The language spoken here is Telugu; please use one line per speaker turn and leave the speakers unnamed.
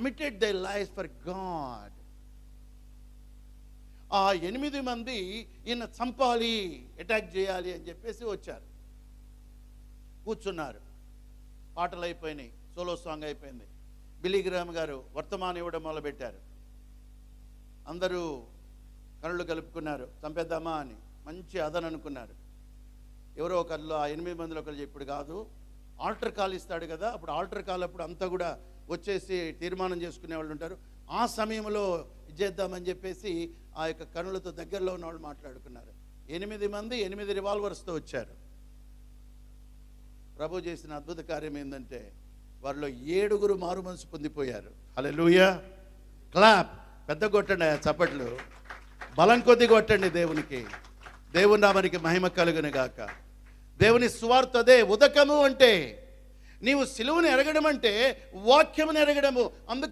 Committed they life for god ఆ ఎనిమిది మంది ఈయన చంపాలి అటాక్ చేయాలి అని చెప్పేసి వచ్చారు. కూర్చున్నారు. పాటలు అయిపోయినాయి సోలో సాంగ్ అయిపోయింది. బిలీగ్రామ్ గారు వర్తమానం ఇవ్వడం మొదలుపెట్టారు. అందరూ కళ్ళు కలుపుకున్నారు. చంపేద్దామా అని మంచి అదను అనుకున్నారు. ఎవరో ఒకళ్ళు ఆ ఎనిమిది మందిలో ఒకళ్ళు ఇప్పుడు కాదు ఆల్టర్ కాల్ ఇస్తాడు కదా అప్పుడు ఆల్టర్ కాల్ అప్పుడు అంతా కూడా వచ్చేసి తీర్మానం చేసుకునే వాళ్ళు ఉంటారు. ఆ సమయంలో ఇది చేద్దామని చెప్పేసి ఆ యొక్క కనులతో దగ్గరలో ఉన్న వాళ్ళు మాట్లాడుకున్నారు. ఎనిమిది మంది ఎనిమిది రివాల్వర్స్తో వచ్చారు. ప్రభు చేసిన అద్భుత కార్యం ఏంటంటే వారిలో ఏడుగురు మారు మనసు పొందిపోయారు. హల్లెలూయా! క్లాప్! పెద్ద కొట్టండి ఆ చప్పట్లు. బలం కొద్ది కొట్టండి దేవునికి. దేవుని నామనికి మహిమ కలుగును గాక. దేవుని స్వార్థ అదే ఉదకము అంటే నీవు సిలువను ఎరగడం అంటే వాక్యమును ఎరగడము. అందుకు